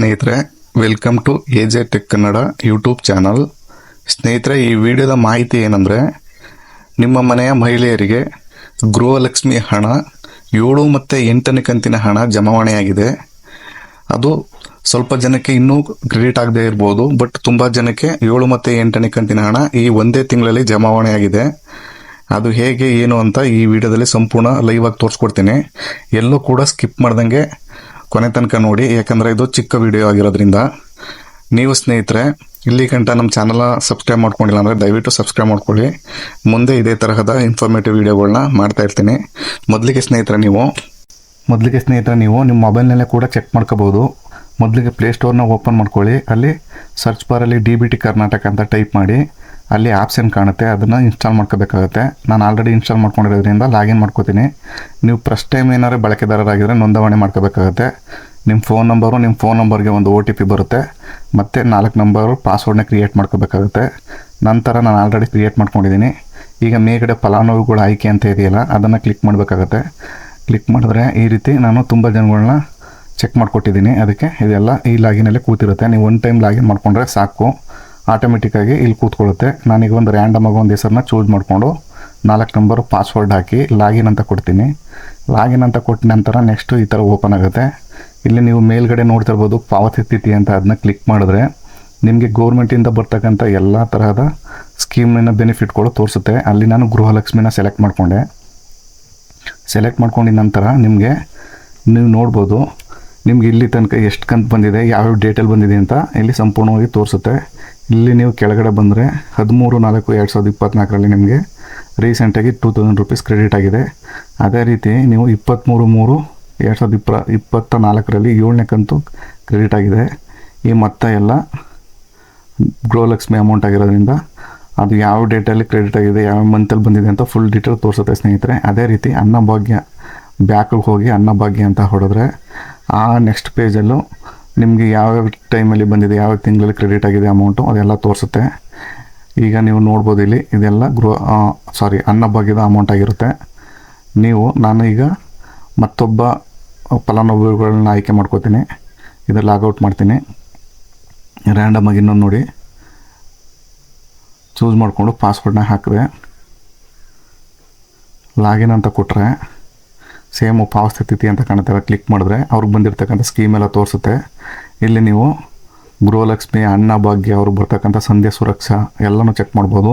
ಸ್ನೇಹಿತರೆ welcome to A J tech Kannada YouTube channel ಸ್ನೇಹಿತರೆ, ಈ ವಿಡಿಯೋದ ಮಾಹಿತಿ ಏನಂದರೆ, ನಿಮ್ಮ ಮನೆಯ ಮಹಿಳೆಯರಿಗೆ ಗೃಹಲಕ್ಷ್ಮಿ ಹಣ, ಏಳು ಮತ್ತು ಎಂಟನೇ ಕಂತಿನ ಹಣ ಜಮಾವಣೆಯಾಗಿದೆ. ಅದು ಸ್ವಲ್ಪ ಜನಕ್ಕೆ ಇನ್ನೂ ಕ್ರೆಡಿಟ್ ಆಗದೆ ಇರ್ಬೋದು ಬಟ್ ತುಂಬ ಜನಕ್ಕೆ ಏಳು ಮತ್ತು ಎಂಟನೇ ಕಂತಿನ ಹಣ ಈ ಒಂದೇ ತಿಂಗಳಲ್ಲಿ ಜಮಾವಣೆಯಾಗಿದೆ. ಅದು ಹೇಗೆ, ಏನು ಅಂತ ಈ ವಿಡಿಯೋದಲ್ಲಿ ಸಂಪೂರ್ಣ ಲೈವ್ ಆಗಿ ತೋರಿಸ್ಕೊಡ್ತೀನಿ. ಎಲ್ಲೂ ಕೂಡ ಸ್ಕಿಪ್ ಮಾಡ್ದಂಗೆ ಕೊನೆ ತನಕ ನೋಡಿ, ಯಾಕಂದರೆ ಇದು ಚಿಕ್ಕ ವಿಡಿಯೋ ಆಗಿರೋದ್ರಿಂದ ನೀವು ಸ್ನೇಹಿತರೆ, ಇಲ್ಲಿ ಗಂಟ ನಮ್ಮ ಚಾನಲ್ನ ಸಬ್ಸ್ಕ್ರೈಬ್ ಮಾಡ್ಕೊಂಡಿಲ್ಲ ಅಂದರೆ ದಯವಿಟ್ಟು ಸಬ್ಸ್ಕ್ರೈಬ್ ಮಾಡ್ಕೊಳ್ಳಿ. ಮುಂದೆ ಇದೇ ತರಹದ ಇನ್ಫಾರ್ಮೇಟಿವ್ ವೀಡಿಯೋಗಳನ್ನ ಮಾಡ್ತಾ ಇರ್ತೀನಿ. ಮೊದಲಿಗೆ ಸ್ನೇಹಿತರೆ ನೀವು, ಮೊದಲಿಗೆ ಸ್ನೇಹಿತರೆ ನೀವು ನಿಮ್ಮ ಮೊಬೈಲ್ನಲ್ಲೇ ಕೂಡ ಚೆಕ್ ಮಾಡ್ಕೋಬೋದು ಮೊದಲಿಗೆ ಪ್ಲೇಸ್ಟೋರ್ನ ಓಪನ್ ಮಾಡ್ಕೊಳ್ಳಿ. ಅಲ್ಲಿ ಸರ್ಚ್ ಬಾರಲ್ಲಿ ಡಿ ಬಿ ಟಿ ಕರ್ನಾಟಕ ಅಂತ ಟೈಪ್ ಮಾಡಿ. ಅಲ್ಲಿ ಆಪ್ಷನ್ ಕಾಣುತ್ತೆ, ಅದನ್ನು ಇನ್ಸ್ಟಾಲ್ ಮಾಡ್ಕೋಬೇಕಾಗುತ್ತೆ. ನಾನು ಆಲ್ರೆಡಿ ಇನ್ಸ್ಟಾಲ್ ಮಾಡ್ಕೊಂಡಿರೋದ್ರಿಂದ ಲಾಗಿನ್ ಮಾಡ್ಕೋತೀನಿ. ನೀವು ಫಸ್ಟ್ ಟೈಮ್ ಏನಾದ್ರು ಬಳಕೆದಾರರಾಗಿದ್ದರೆ ನೋಂದಣಿ ಮಾಡ್ಕೋಬೇಕಾಗುತ್ತೆ. ನಿಮ್ಮ ಫೋನ್ ನಂಬರು ನಿಮ್ಮ ಫೋನ್ ನಂಬರ್ಗೆ ಒಂದು ಒ ಟಿ ಪಿ ಬರುತ್ತೆ. ಮತ್ತು ನಾಲ್ಕು ನಂಬರು ಪಾಸ್ವರ್ಡ್ನ ಕ್ರಿಯೇಟ್ ಮಾಡ್ಕೋಬೇಕಾಗುತ್ತೆ. ನಂತರ ನಾನು ಆಲ್ರೆಡಿ ಕ್ರಿಯೇಟ್ ಮಾಡ್ಕೊಂಡಿದ್ದೀನಿ ಈಗ ಮೇಗಡೆ ಫಲಾನುಭವಿಗಳ ಆಯ್ಕೆ ಅಂತ ಇದೆಯಲ್ಲ, ಅದನ್ನು ಕ್ಲಿಕ್ ಮಾಡಬೇಕಾಗತ್ತೆ. ಕ್ಲಿಕ್ ಮಾಡಿದ್ರೆ ಈ ರೀತಿ ನಾನು ತುಂಬ ಜನಗಳನ್ನ ಚೆಕ್ ಮಾಡಿಕೊಟ್ಟಿದ್ದೀನಿ ಅದಕ್ಕೆ ಇದೆಲ್ಲ ಈ ಲಾಗಿನಲ್ಲಿ ಕೂತಿರುತ್ತೆ. ನೀವು ಒನ್ ಟೈಮ್ ಲಾಗಿನ್ ಮಾಡಿಕೊಂಡ್ರೆ ಸಾಕು. ಆಟೋಮೆಟಿಕ್ಕಾಗಿ ಇಲ್ಲಿ ಕೂತ್ಕೊಳ್ಳುತ್ತೆ. ನಾನೀಗ ಒಂದು ರ್ಯಾಂಡಮ್ ಆಗಿ ಒಂದು ಹೆಸರನ್ನ ಚೂಸ್ ಮಾಡಿಕೊಂಡು ನಾಲ್ಕು ನಂಬರು ಪಾಸ್ವರ್ಡ್ ಹಾಕಿ ಲಾಗಿನ್ ಅಂತ ಕೊಡ್ತೀನಿ. ಲಾಗಿನ್ ಅಂತ ಕೊಟ್ಟ ನಂತರ ನೆಕ್ಸ್ಟ್ ಈ ಥರ ಓಪನ್ ಆಗುತ್ತೆ. ಇಲ್ಲಿ ನೀವು ಮೇಲ್ಗಡೆ ನೋಡ್ತಿರ್ಬೋದು ಪಾವತಿ ಸ್ಥಿತಿ ಅಂತ ಅದನ್ನ ಕ್ಲಿಕ್ ಮಾಡಿದ್ರೆ ನಿಮಗೆ ಗೌರ್ಮೆಂಟಿಂದ ಬರ್ತಕ್ಕಂಥ ಎಲ್ಲ ತರಹದ ಸ್ಕೀಮಿನ ಬೆನಿಫಿಟ್ಗಳು ತೋರಿಸುತ್ತೆ. ಅಲ್ಲಿ ನಾನು ಗೃಹಲಕ್ಷ್ಮಿನ ಸೆಲೆಕ್ಟ್ ಮಾಡಿಕೊಂಡೆ. ಸೆಲೆಕ್ಟ್ ಮಾಡ್ಕೊಂಡಿದ ನಂತರ ನಿಮಗೆ ನೀವು ನೋಡ್ಬೋದು ನಿಮ್ಗೆ ಇಲ್ಲಿ ತನಕ ಎಷ್ಟು ಕಂತು ಬಂದಿದೆ, ಯಾವ್ಯಾವ ಡೇಟಲ್ಲಿ ಬಂದಿದೆ ಅಂತ ಇಲ್ಲಿ ಸಂಪೂರ್ಣವಾಗಿ ತೋರಿಸುತ್ತೆ. ಇಲ್ಲಿ ನೀವು ಕೆಳಗಡೆ ಬಂದರೆ ಹದಿಮೂರು, ನಾಲ್ಕು, ಎರಡು ಸಾವಿರದ ಇಪ್ಪತ್ತ್ನಾಲ್ಕರಲ್ಲಿ ನಿಮಗೆ ರೀಸೆಂಟಾಗಿ ಟೂ ತೌಸಂಡ್ ರುಪೀಸ್ ಕ್ರೆಡಿಟ್ ಆಗಿದೆ. ಅದೇ ರೀತಿ ನೀವು ಇಪ್ಪತ್ತ್ಮೂರು ಮೂರು, ಎರಡು ಸಾವಿರದ ಇಪ್ಪ ಇಪ್ಪತ್ತ ನಾಲ್ಕರಲ್ಲಿ ಏಳನೇ ಕಂತು ಕ್ರೆಡಿಟ್ ಆಗಿದೆ. ಈ ಮೊತ್ತ ಎಲ್ಲ ಗೃಹಲಕ್ಷ್ಮಿ ಅಮೌಂಟ್ ಆಗಿರೋದ್ರಿಂದ ಅದು ಯಾವ ಡೇಟಲ್ಲಿ ಕ್ರೆಡಿಟ್ ಆಗಿದೆ, ಯಾವ ಮಂತಲ್ಲಿ ಬಂದಿದೆ ಅಂತ ಫುಲ್ ಡೀಟೇಲ್ ತೋರಿಸುತ್ತೆ ಸ್ನೇಹಿತರೆ. ಅದೇ ರೀತಿ ಅನ್ನಭಾಗ್ಯ ಬ್ಯಾಕಿಗೆ ಹೋಗಿ ಅನ್ನಭಾಗ್ಯ ಅಂತ ಹೊಡೆದ್ರೆ ಆ ನೆಕ್ಸ್ಟ್ ಪೇಜಲ್ಲೂ ನಿಮಗೆ ಯಾವ ಟೈಮಲ್ಲಿ ಬಂದಿದೆ, ಯಾವ ತಿಂಗಳಲ್ಲಿ ಕ್ರೆಡಿಟ್ ಆಗಿದೆ ಅಮೌಂಟು ಅದೆಲ್ಲ ತೋರಿಸುತ್ತೆ. ಈಗ ನೀವು ನೋಡ್ಬೋದು ಇಲ್ಲಿ, ಇದೆಲ್ಲ ಗೃಹ ಸಾರಿ ಅನ್ನಭಾಗ್ಯದ ಅಮೌಂಟ್ ಆಗಿರುತ್ತೆ. ನೀವು, ನಾನು ಈಗ ಮತ್ತೊಬ್ಬ ಫಲಾನುಭವಿಗಳನ್ನ ಆಯ್ಕೆ ಮಾಡ್ಕೋತೀನಿ. ಇದು ಲಾಗೌಟ್ ಮಾಡ್ತೀನಿ. ರ್ಯಾಂಡಮ್ ಆಗಿ ಇನ್ನೊಂದು ನೋಡಿ. ಚೂಸ್ ಮಾಡಿಕೊಂಡು ಪಾಸ್ವರ್ಡ್ನ ಹಾಕಿದೆ. ಲಾಗಿನ್ ಅಂತ ಕೊಟ್ಟರೆ ಸೇಮು ಪಾವತಿ ಸ್ಥಿತಿ ಅಂತ ಕಾಣುತ್ತೆ ಕ್ಲಿಕ್ ಮಾಡಿದ್ರೆ ಅವ್ರಿಗೆ ಬಂದಿರತಕ್ಕಂಥ ಸ್ಕೀಮ್ ಎಲ್ಲ ತೋರಿಸುತ್ತೆ. ಇಲ್ಲಿ ನೀವು ಗೃಹಲಕ್ಷ್ಮಿ, ಅನ್ನ ಭಾಗ್ಯ, ಅವ್ರಿಗೆ ಬರ್ತಕ್ಕಂಥ ಸಂಧ್ಯಾ ಸುರಕ್ಷಾ ಎಲ್ಲನೂ ಚೆಕ್ ಮಾಡ್ಬೋದು.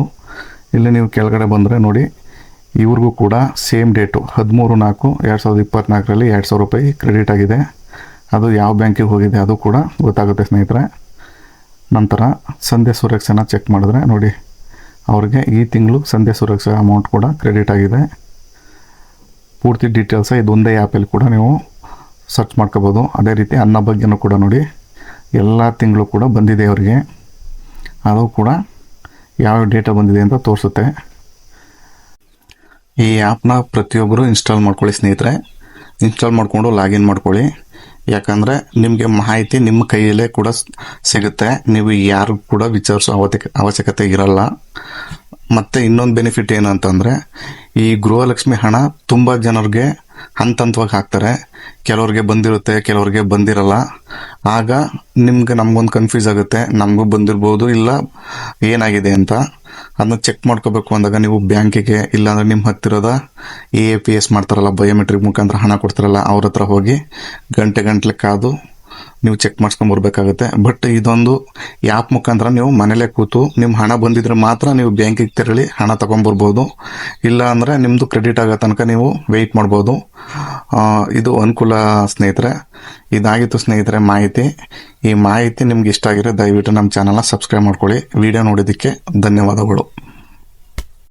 ಇಲ್ಲಿ ನೀವು ಕೆಳಗಡೆ ಬಂದರೆ ನೋಡಿ, ಇವ್ರಿಗೂ ಕೂಡ ಸೇಮ್ ಡೇಟು ಹದಿಮೂರು ನಾಲ್ಕು ಎರಡು ಸಾವಿರದ ಇಪ್ಪತ್ತ್ನಾಲ್ಕರಲ್ಲಿ ಎರಡು ಸಾವಿರ ರೂಪಾಯಿ ಕ್ರೆಡಿಟ್ ಆಗಿದೆ. ಅದು ಯಾವ ಬ್ಯಾಂಕಿಗೆ ಹೋಗಿದೆ ಅದು ಕೂಡ ಗೊತ್ತಾಗುತ್ತೆ ಸ್ನೇಹಿತರೆ. ನಂತರ ಸಂಧ್ಯಾ ಸುರಕ್ಷೆನ ಚೆಕ್ ಮಾಡಿದ್ರೆ ನೋಡಿ, ಅವ್ರಿಗೆ ಈ ತಿಂಗಳು ಸಂಧ್ಯಾ ಸುರಕ್ಷಾ ಅಮೌಂಟ್ ಕೂಡ ಕ್ರೆಡಿಟ್ ಆಗಿದೆ. ಪೂರ್ತಿ ಡೀಟೇಲ್ಸ ಇದೊಂದೇ ಆ್ಯಪಲ್ಲಿ ಕೂಡ ನೀವು ಸರ್ಚ್ ಮಾಡ್ಕೋಬೋದು. ಅದೇ ರೀತಿ ಅನ್ನ ಬಗ್ಗೆನೂ ಕೂಡ ನೋಡಿ. ಎಲ್ಲ ತಿಂಗಳು ಕೂಡ ಬಂದಿದೆ ಅವರಿಗೆ. ಅದು ಕೂಡ ಯಾವ ಡೇಟಾ ಬಂದಿದೆ ಅಂತ ತೋರಿಸುತ್ತೆ. ಈ ಆ್ಯಪ್ನ ಪ್ರತಿಯೊಬ್ಬರು ಇನ್ಸ್ಟಾಲ್ ಮಾಡ್ಕೊಳ್ಳಿ ಸ್ನೇಹಿತರೆ. ಇನ್ಸ್ಟಾಲ್ ಮಾಡಿಕೊಂಡು ಲಾಗಿನ್ ಮಾಡ್ಕೊಳ್ಳಿ. ಯಾಕಂದರೆ ನಿಮಗೆ ಮಾಹಿತಿ ನಿಮ್ಮ ಕೈಯಲ್ಲೇ ಕೂಡ ಸಿಗುತ್ತೆ. ನೀವು ಯಾರಿಗೂ ಕೂಡ ವಿಚಾರಿಸೋ ಅವಶ್ಯಕ ಅವಶ್ಯಕತೆ ಇರಲ್ಲ. ಮತ್ತು ಇನ್ನೊಂದು ಬೆನಿಫಿಟ್ ಏನು ಅಂತಂದರೆ, ಈ ಗೃಹಲಕ್ಷ್ಮಿ ಹಣ ತುಂಬ ಜನರಿಗೆ ಹಂತ ಹಂತವಾಗಿ ಹಾಕ್ತಾರೆ. ಕೆಲವ್ರಿಗೆ ಬಂದಿರುತ್ತೆ, ಕೆಲವ್ರಿಗೆ ಬಂದಿರಲ್ಲ. ಆಗ ನಿಮ್ಗೆ ನಮಗೊಂದು ಕನ್ಫ್ಯೂಸ್ ಆಗುತ್ತೆ. ನಮಗೂ ಬಂದಿರ್ಬೋದು ಇಲ್ಲ ಏನಾಗಿದೆ ಅಂತ. ಅದನ್ನ ಚೆಕ್ ಮಾಡ್ಕೋಬೇಕು ಅಂದಾಗ ನೀವು ಬ್ಯಾಂಕಿಗೆ ಇಲ್ಲಾಂದ್ರೆ ನಿಮ್ಮ ಹತ್ತಿರದ ಎ ಎ ಪಿ ಎಸ್ ಮಾಡ್ತಾರಲ್ಲ ಬಯೋಮೆಟ್ರಿಕ್ ಮುಖಾಂತರ ಹಣ ಕೊಡ್ತಾರಲ್ಲ, ಅವ್ರ ಹತ್ರ ಹೋಗಿ ಗಂಟೆ ಗಂಟ್ಲೆ ಕಾದು ನೀವು ಚೆಕ್ ಮಾಡ್ಸ್ಕೊಂಬರ್ಬೇಕಾಗುತ್ತೆ ಬಟ್ ಇದೊಂದು ಆ್ಯಪ್ ಮುಖಾಂತರ ನೀವು ಮನೇಲೆ ಕೂತು ನಿಮ್ಮ ಹಣ ಬಂದಿದ್ರೆ ಮಾತ್ರ ನೀವು ಬ್ಯಾಂಕಿಗೆ ತೆರಳಿ ಹಣ ತೊಗೊಂಬರ್ಬೋದು. ಇಲ್ಲ ಅಂದರೆ ನಿಮ್ಮದು ಕ್ರೆಡಿಟ್ ಆಗೋ ತನಕ ನೀವು ವೆಯ್ಟ್ ಮಾಡ್ಬೋದು. ಇದು ಅನುಕೂಲ ಸ್ನೇಹಿತರೆ. ಇದಾಗಿತ್ತು ಸ್ನೇಹಿತರೆ ಮಾಹಿತಿ. ಈ ಮಾಹಿತಿ ನಿಮ್ಗೆ ಇಷ್ಟ ಆಗಿರೋ ದಯವಿಟ್ಟು ನಮ್ಮ ಚಾನಲ್ನ ಸಬ್ಸ್ಕ್ರೈಬ್ ಮಾಡ್ಕೊಳ್ಳಿ. ವಿಡಿಯೋ ನೋಡೋದಕ್ಕೆ ಧನ್ಯವಾದಗಳು.